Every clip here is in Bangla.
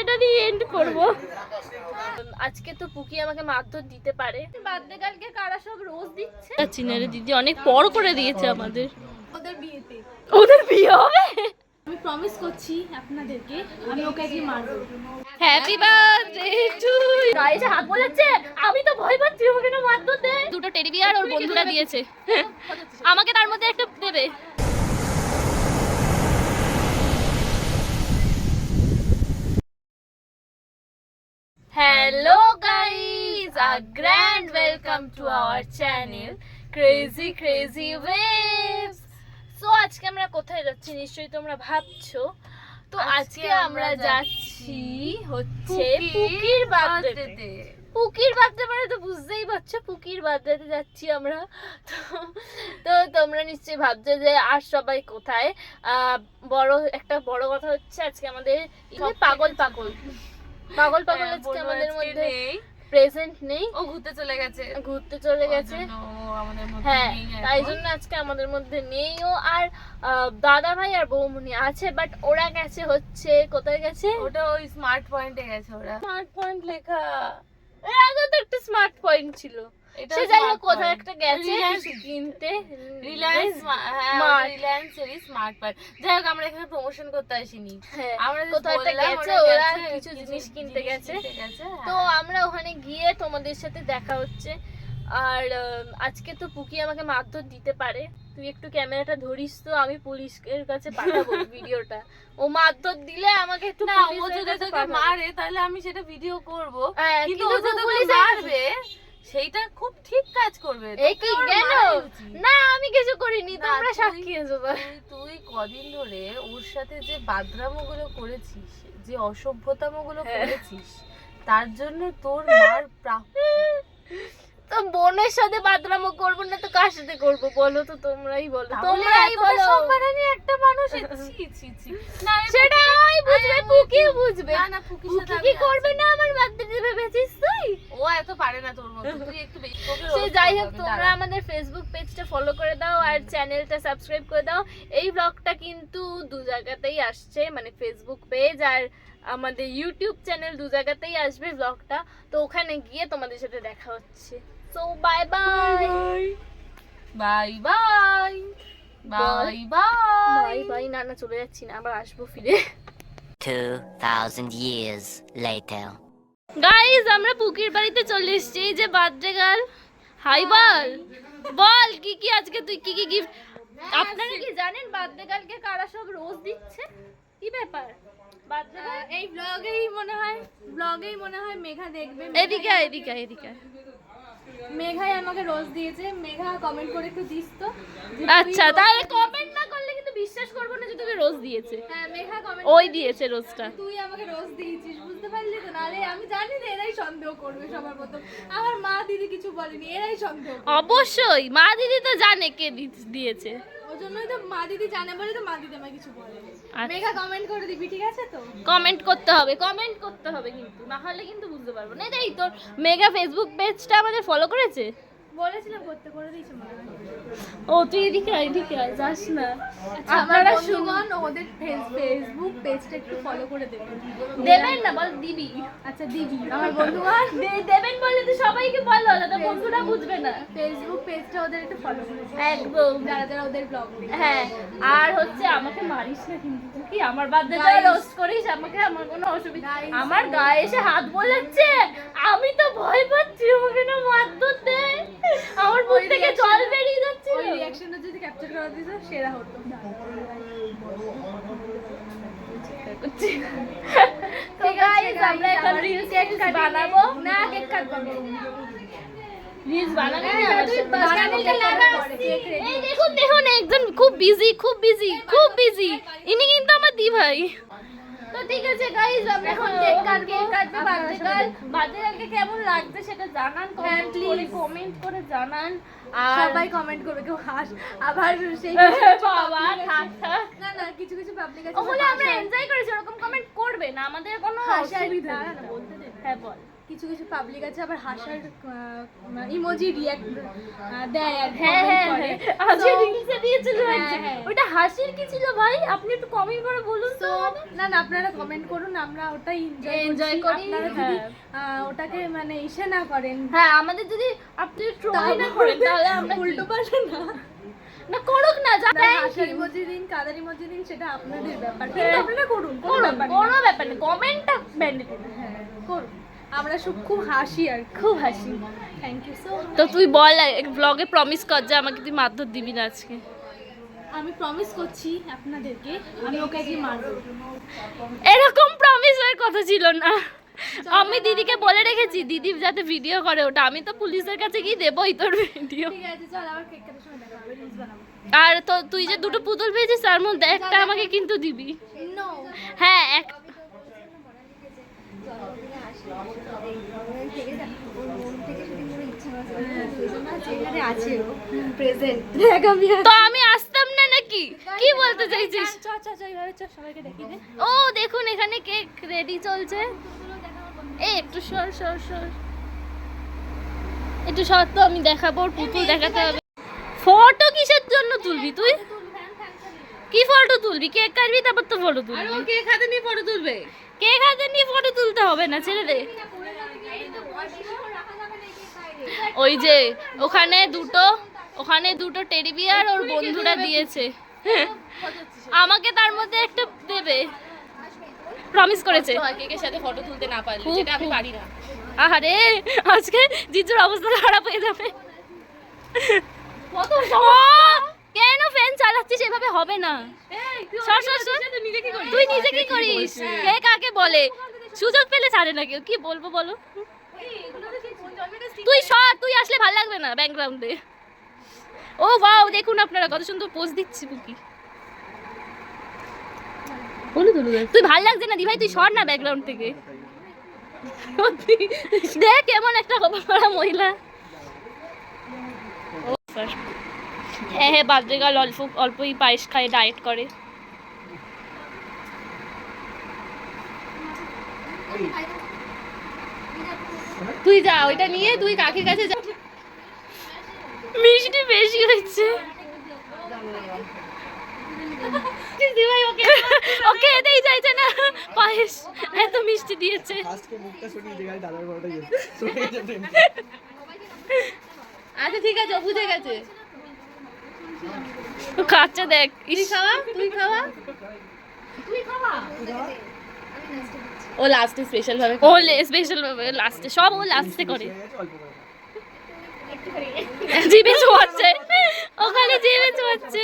এটা দিয়ে এন্ড করব। আজকে তো পুকি আমাকে মারধর দিতে পারে। বার্থডে কালকে কারা সব রোজ দিচ্ছে? চিনারে দিদি অনেক পর করে দিয়েছে আমাদের। ওদের বিয়েতে। ওদের বিয়ে হবে? আমি প্রমিস করছি আপনাদেরকে আমি ওকে আজকে মারবো। হ্যাপি বার্থডে টু গাইস হাত বোলাচ্ছে আমি তো ভয় পাচ্ছি আমাকে না মারধর দে দুটো টেডি বিয়ার ওর বন্ধুরা দিয়েছে। আমাকে তার মধ্যে একটা দেবে। A grand welcome to our channel Crazy Crazy Waves. So আজকে আমরা কোথায় যাচ্ছি নিশ্চয়ই তোমরা ভাবছ? তো আজকে আমরা যাচ্ছি হচ্ছে পুকির বার্থডেতে পুকির বার্থডে মানে তো বুঝতেই পারছ পুকির বার্থডেতে যাচ্ছি আমরা। তো তো তোমরা নিশ্চয়ই ভাবছ যে আর সবাই কোথায়? আহ, বড় একটা বড় কথা হচ্ছে আজকে আমাদের পাগল পাগল। পাগল পাগল হ্যাঁ, আজকে আমাদের মধ্যে প্রেজেন্ট নেই। ও ঘুরতে চলে গেছে। ঘুরতে চলে গেছে। হ্যাঁ তাই জন্য আজকে আমাদের মধ্যে নেই ও আর দাদা ভাই আর বৌমনি আছে বাট ওরা গেছে হচ্ছে কোথায় গেছে? ওটা ওই স্মার্ট পয়েন্টে গেছে ওরা। স্মার্ট পয়েন্ট লেখা। আগে তো একটা স্মার্ট পয়েন্ট ছিল। সে যাই হোক একটা গেছে। কিনতে। Reliance Smart। রিলায়েন্সেরই স্মার্ট পয়েন্ট যাই হোক আমরা এখানে প্রমোশন করতে আসিনি। হ্যাঁ আমরা কোথাও একটা গেছে ওরা কিছু জিনিস কিনতে গেছে। হ্যাঁ। তো আমরা ওখানে গিয়ে তোমাদের সাথে দেখা হচ্ছে। আর আজকে তো পুকি আমাকে মারধর দিতে পারে। তুই একটু ক্যামেরাটা ধরিস তো আমি পুলিশের কাছে পাঠাবো ভিডিওটা। ও মারধর দিলে আমাকে একটু না ও যদি তোকে মারে তাহলে আমি সেটা ভিডিও করব। হ্যাঁ, কিন্তু ও যদি তোকে পুলিশের- মারবে সেইটা খুব ঠিক কাজ করবে? এই কি কেন? না আমি কিছু করিনি তোমরা সাক্ষী তো। তুই কদিন ধরে ওর সাথে যে বাদরামো গুলো করেছিস যে অসভ্যতামো গুলো হ্যাঁ। করেছিস তার জন্য তোর মার প্রাপ্য তো বোনের সাথে বাদরামো করব না তো কার সাথে করব? বলো তো তোমরাই বলো। তোমরাই বলো। সম্মানহানি একটা মানুষের ছি ছি ছি। না আমি সেটাই বুঝবে পুকি বুঝবে না না পুকি কি করবে না আমার বার্থডে ভেবেছিস? তুই ও এত পারে না তোর মতো তুই একটু যাই হোক তোমরা আমাদের ফেসবুক পেজটা ফলো করে দাও আর চ্যানেলটা সাবস্ক্রাইব করে দাও। এই ব্লগটা কিন্তু দু জায়গাতেই আসছে মানে ফেসবুক পেজ আর আমাদের ইউটিউব চ্যানেল দু জায়গাতেই আসবে ব্লগটা তো ওখানে গিয়ে তোমাদের সাথে দেখা হচ্ছে। So bye bye bye bye bye bye bye না না চলে যাচ্ছি না আবার আসব ফিরে। 2000 years later গাইজ আমরা পুকির বাড়িতে চলে এসেছি। এই যে বার্থডে গার্ল হাই বল। বল কি কি আজকে তুই কি কি গিফট আপনারা কি জানেন বার্থডে গার্লকে কারা সব রোজ দিচ্ছে? কি ব্যাপার? বার্থডে এই ব্লগেই মনে হয় ব্লগেই মনে হয় মেঘা দেখবে এদিকে এদিকে এদিকে মেঘাই আমাকে রোজ দিয়েছে। মেঘা কমেন্ট করে একটু দিস তো। আচ্ছা তাহলে কমেন্ট না করলে কিন্তু বিশ্বাস করব রোজ দিয়েছে। হ্যাঁ মেঘা কমেন্ট ওই দিয়েছে রোজটা। তুই আমাকে রোজ দিয়েছিস বুঝতে পারলি তো? নালে আমি জানি যে এরাই সন্দেহ করবে সবার মতো। আমার মা দিদি কিছু বলেনি এরাই সন্দেহ অবশ্যই মা দিদি তো জানে কে দিয়েছে। ওই জন্যই তো মা দিদি জানে বলে তো মা দিদি আমায় কিছু বলেনি। আচ্ছা। মেঘা কমেন্ট করে দিবি ঠিক আছে তো? কমেন্ট করতে হবে কমেন্ট করতে হবে কিন্তু। না হলে কিন্তু বুঝতে পারব না। এই তোর মেগা ফেসবুক পেজটা আমাদের ফলো করেছে? বলেছিলাম করতে করে দিয়েছে মনে হয় ও তুই এদিকে আয় এদিকে আয় যাস না। আচ্ছা আপনারা বন্ধুগণ ওদের ফেসবুক পেজটা একটু ফলো করে দেবেন দেবেন না বল দিবি। আচ্ছা দিদি আমার বন্ধুগণ দেবেন বলে তো সবাইকে বলো তো বন্ধুরা বুঝবে না। ফেসবুক পেজটা ওদের একটু ফলো করে একদম। যারা যারা ওদের ব্লগ হ্যাঁ আর হচ্ছে আমাকে মারিস না কিন্তু। কি আমার বার্থডে Guys. রোস্ট করিস? আমাকে আমার কোনো অসুবিধা আমার গায়ে এসে হাত বোলাচ্ছে। আমি তো ভয় পাচ্ছি আমাকে না মারধর দে। আমার মুখ থেকে জল বেরিয়ে যাচ্ছে ওই রিয়াকশনটা যদি ক্যাপচার করা দিত সেরা হতো। তো গাইস আমরা এখন রিলস কেক বানাবো। না কেক কাটবো। এই দেখুন দেখুন একজন খুব বিজি খুব বিজি খুব বিজি ইনি কিন্তু আমার দি ভাই তো ঠিক আছে আমরা এখন কেক কাটবে কেমন লাগছে সেটা জানান হ্যাঁ, কমেন্ট করে কমেন্ট করে জানান। আর সবাই কমেন্ট করবে কেউ হাস আবার সেই বাবা না না কিছু কিছু পাবলিক আছে ওগুলো আমরা এনজয় করেছি ওরকম কমেন্ট করবে না আমাদের কোনো অসুবিধা না, বলতে দে। হ্যাঁ বল। কিছু কিছু পাবলিক আছে আবার হাসার ইমোজি রিয়াক্ট দেয় আর হ্যাঁ হ্যাঁ হ্যাঁ আজকে রিলসে দিয়েছিল হ্যাঁ। হ্যাঁ। ওটা হাসির কি ছিল ভাই আপনি একটু কমেন্ট করে বলুন তো না না আপনারা কমেন্ট করুন আমরা ওটাই এনজয় এনজয় করি, যদি হ্যাঁ। ওটাকে মানে ইসে না করেন হ্যাঁ আমাদের যদি আপনি ট্রোল না করেন তাহলে আমরা উল্টো পাল্টা না না করুক না যা না, হাসার ইমোজি দিন কাদার ইমোজি দিন সেটা আপনাদের ব্যাপার কিন্তু। আপনারা করুন কোনো ব্যাপার কোনো না। ব্যাপার নেই কমেন্টটা হ্যাঁ করুন আমরা সব খুব হাসি আর খুব হাসি। থ্যাংক ইউ সো তো তুই বল ব্লগে প্রমিস কর যে আমাকে তুই মারধর দিবি না আজকে। আমি প্রমিস করছি আপনাদেরকে আমি ওকে আজকে মারবো। এরকম প্রমিসের কথা ছিল না। আমি দিদিকে বলে রেখেছি দিদি যাতে ভিডিও করে ওটা। আমি তো পুলিশের কাছে গিয়ে দেবোই তোর ভিডিও আর তো তুই যে দুটো পুতুল পেয়েছিস তার মধ্যে একটা আমাকে কিন্তু দিবি। হ্যাঁ এক আছে প্রেজেন্ট দেখ আমি তো আমি আসতাম না নাকি? কি বলতে চাইছিস? চ চ চ এভাবে চ সবাইকে দেখি দে ও দেখুন এখানে কেক রেডি চলছে। এই একটু সর সর সর। একটু সর তো আমি দেখাবো পুতুল দেখাতে হবে। ফটো কিসের জন্য তুলবি তুই? কি ফটো তুলবি? কেক কাটবি তারপর তো ফটো তুলবি। আর ও কেক হাতে নিয়ে ফটো তুলবে? কেক হাতে নিয়ে ফটো তুলতে হবে না ছেড়ে দে। ওই যে ওখানে দুটো ওখানে দুটো টেডি বিয়ার ওর বন্ধুরা দিয়েছে। আমাকে তার মধ্যে একটা দেবে। প্রমিস করেছে। কেকের সাথে ফটো তুলতে না পারলে যেটা আমি পারি না। আহারে আজকে জিজুর অবস্থা খারাপ হয়ে যাবে। কত ও, কেন ফ্যান চালাচ্ছিস? এভাবে হবে না। সর সর সর। তুই নিজে কি করিস? কে কাকে বলে? সুযোগ পেলে ছাড়ে না কেউ। কি বলব বলো? তুই সর তুই আসলে ভালো লাগবে না ব্যাকগ্রাউন্ডে ও বাও দেখুন আপনারা কত সুন্দর পোজ দিচ্ছি বুকি। তুই ভালো লাগছে না দি ভাই তুই সর না ব্যাকগ্রাউন্ড থেকে। দেখ কেমন একটা কপাল মহিলা। ও। হ্যাঁ হ্যাঁ বার্থডে গার্ল অল্প অল্পই পায়েস খায় ডায়েট করে। তুই যা ওইটা নিয়ে তুই কাকির কাছে যা। মিষ্টি বেশি ওকে ওকে চাইছে না। পায়েস এত মিষ্টি দিয়েছে। আচ্ছা ঠিক আছে বুঝে গেছে। খাচ্ছে দেখ তুই ইস, খাওয়া? তুই খাওয়া? ও লাস্টে স্পেশাল ভাবে ও স্পেশাল লাস্টে সব ও লাস্টে করে। জিভে ছোঁয়াচ্ছে ওখানে জিভে ছোঁয়াচ্ছে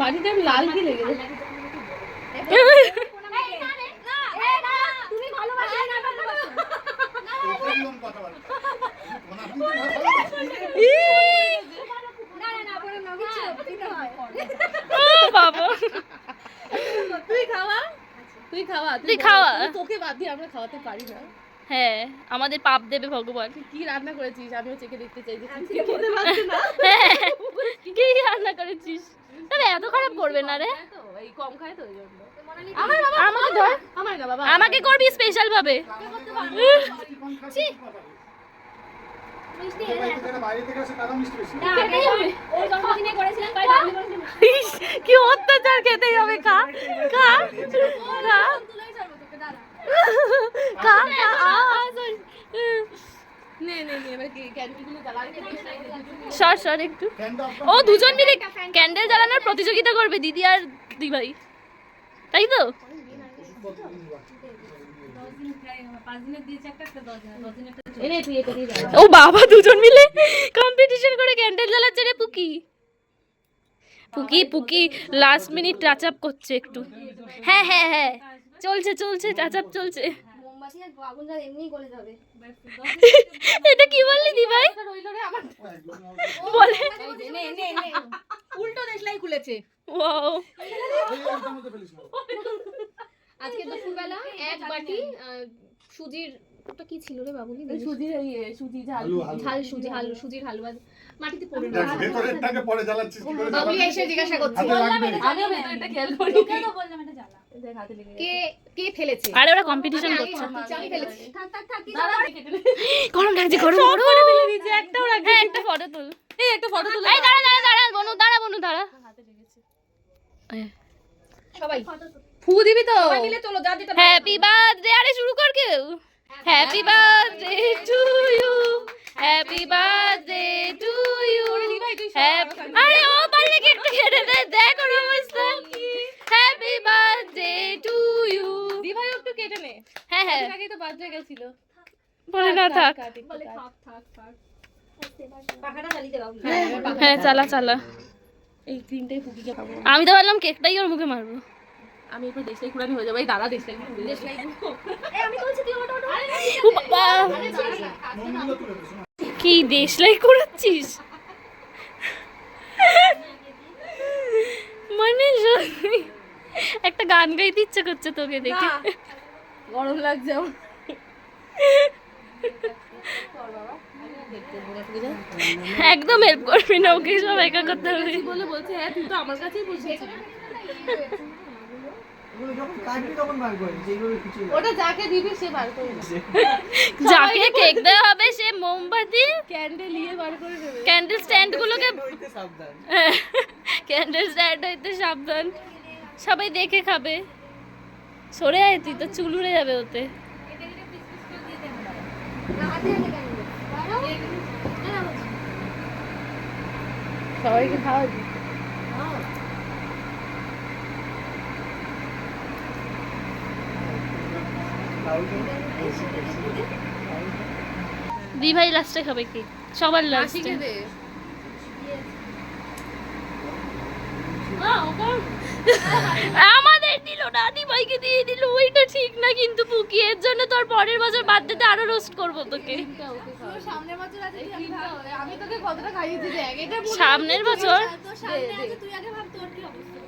বাড়িতে আমি লাল কি লেগে গেছে? ও তোকে বাদ দিয়ে আমরা খাওয়াতে পারি না হ্যাঁ আমাদের পাপ দেবে ভগবান কি রান্না করেছিস? আমিও চেকে দেখতে চাই যে কি রান্না করেছিস এত খারাপ করবে না রে। কম খায় তো ওই জন্য। আমাকে ধর। আমার না বাবা। আমাকে করবি স্পেশাল ভাবে। কি অত্যাচার খেতেই হবে খা সর সর একটু। ও দুজন মিলে ক্যান্ডেল জ্বালানোর প্রতিযোগিতা করবে দিদি আর দিভাই। তাই তো। ও বাবা, দুজন মিলে কম্পিটিশন করে ক্যান্ডেল জ্বালাচ্ছে রে পুকি। পুকি পুকি লাস্ট মিনিট টাচ আপ করছে একটু। হ্যাঁ হ্যাঁ হ্যাঁ। চলছে চলছে টাচ আপ চলছে। এটা কি বললি দি ভাই রইল রে আমার বলে নে নে নে উল্টো দেশলাই খুলেছে। ওয়াও। আজকে দুপুরবেলা এক বাটি সুজির ওটা কি ছিল রে বাবুলি সুজির ইয়ে সুজি ঝাল। ঝাল সুজি হালু সুজির হালুয়া। মাটিতে পড়ে দেখ, রয়েছে। ভেতরেরটাকে পরে জ্বালাচ্ছিস কি করে বাবুলি? এসে জিজ্ঞাসা করছে। আমিও খেয়াল করি বললাম এটা জ্বালা। কে কে ফেলেছে? আরে ওরা কম্পিটিশন করছে। আমি- আমি ফেলেছি। থাক থাক থাক গরম লাগছে গরম গরম। একটা ওরা হ্যাঁ একটা ফটো তুল। এই একটা ফটো তুল এই দাঁড়া দাঁড়া দাঁড়া বনু দাঁড়া বনু দাঁড়া। সবাই ফু দিবি তো। সবাই মিলে চলো যা যেটা হ্যাপি বার্থডে আরে শুরু কর কেউ। Happy birthday to you happy birthday to you আরে ও পারলে কেকটা কেটে দে? দেখ অবস্থা। হ্যাপি বার্থডে টু ইউ দি ভাই একটু কেটে নে। হ্যাঁ হ্যাঁ। আগে তো বাজে গেছিল। বলে না থাক বলে থাক। থাক থাক হ্যাঁ চালা চালা। এই ক্রিমটাই ফুকিকে খাব। আমি তো ভাবলাম কেকটাই ওর মুখে মারবো। আমি একটু দেশলাই কুড়ানি হয়ে যাব। এই দাদা দেশলাই দেশলাই আমি বলছি তুই ওটা ওটা ও বাবা। কি দেশলাই করাচ্ছিস? মানে একটা গান গাইতে ইচ্ছে করছে তোকে দেখে। গরম লাগছে একদম হেল্প করবি না ওকে সব একা করতে হবে। বলে বলছে হ্যাঁ তুই তো আমার কাছেই বসেছিস ওটা যাকে দিবি সে বার করে যাকে কেক দেওয়া হবে সে মোমবাতি ক্যান্ডেল নিয়ে বার করে দেবে ক্যান্ডেল স্ট্যান্ড গুলোকে ক্যান্ডেল স্ট্যান্ড হইতে সাবধান। সবাই দেখে খাবে। সরে আয় তুই তো চুল উড়ে যাবে ওতে। সবাইকে খাওয়া দি ভাই লাস্টে খাবে কি? সবার লাস্টে আমাদের দিল না দি ভাইকে দিয়ে দিল ওইটা ঠিক না কিন্তু পুকি। এর জন্য তোর পরের বছর বার্থডেতে আরও রোস্ট করব তোকে। সামনের বছর আছে তুই আগে ভাব। আমি তোকে কতটা খাইয়েছি দেখ এটা সামনের বছর? সামনে আছে তুই আগে ভাব তোর কি অবস্থা?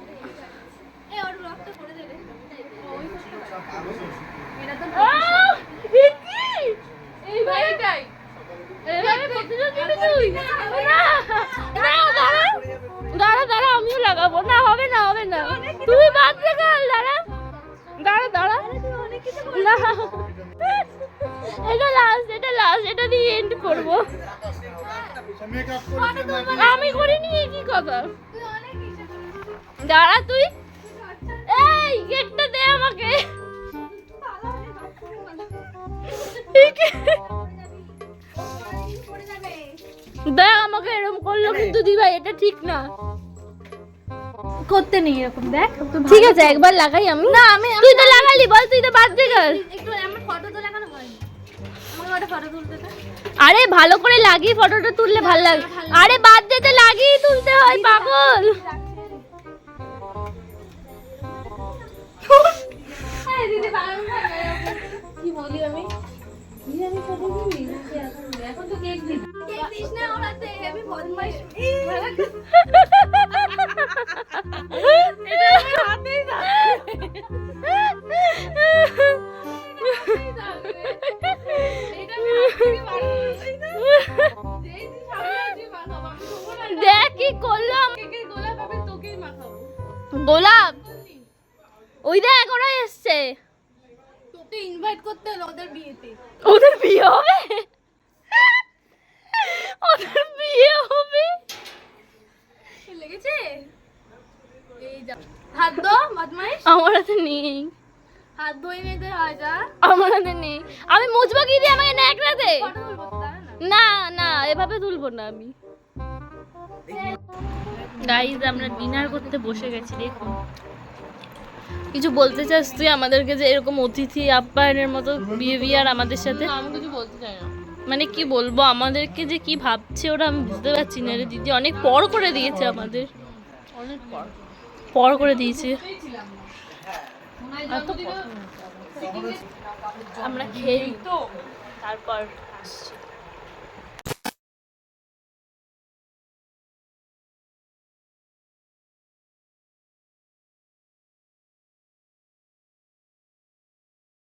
এই ওর রক্ত পড়ে দেবে এই দাঁড়া দাঁড়া। আমিও লাগাবো। না হবে না হবে না। তুই বাদ দে দাঁড়া। দাঁড়া দাঁড়া। না। এটা লাস্ট এটা লাস্ট এটা দিয়ে এন্ড করব। আমি করে নিয়ে কি কথা? দাঁড়া তুই। এই কেকটা দে আমাকে। দেখ আমাকে এরকম করল কিন্তু দিভাই এটা ঠিক না। করতে নেই এরকম দেখ ঠিক আছে একবার লাগাই আমি। না আমি তুই তো লাগালি বল তুই তো বাদ দে গেল একটু আমার ফটো তো লাগানো হয়নি। আমাকে একটা ফটো তুলতে আরে ভালো করে লাগিয়ে ফটোটা তুললে ভালো লাগে। আরে বাদ দিতে লাগিয়ে তুলতে হয় পাগল। দিদি কি বলি আমি? দিবি এখন তো কেক দিস না ওরা হেভি বদমাইশ। আমার হাতে নেই। হাত ধুয়ে নিতে হয় যা। আমার হাতে নেই। আমি মুছবো কি দিয়ে আমাকে ন্যাকড়াতে না না? এভাবে তুলবো না আমি। গাইজ আমরা ডিনার করতে বসে গেছি দেখুন। কিছু বলতে চাস তুই আমাদেরকে যে এরকম অতিথি আপ্যায়নের মতো বিহেভিয়ার আমাদের সাথে? আমি কিছু বলতে চাই না। মানে কি বলব আমাদেরকে যে কি ভাবছে ওরা আমি বুঝতে পারছি না রে দিদি। অনেক পর করে দিয়েছে আমাদের। অনেক পর। পর করে দিয়েছি। আমরা খেয়ে তো তারপর আসছি।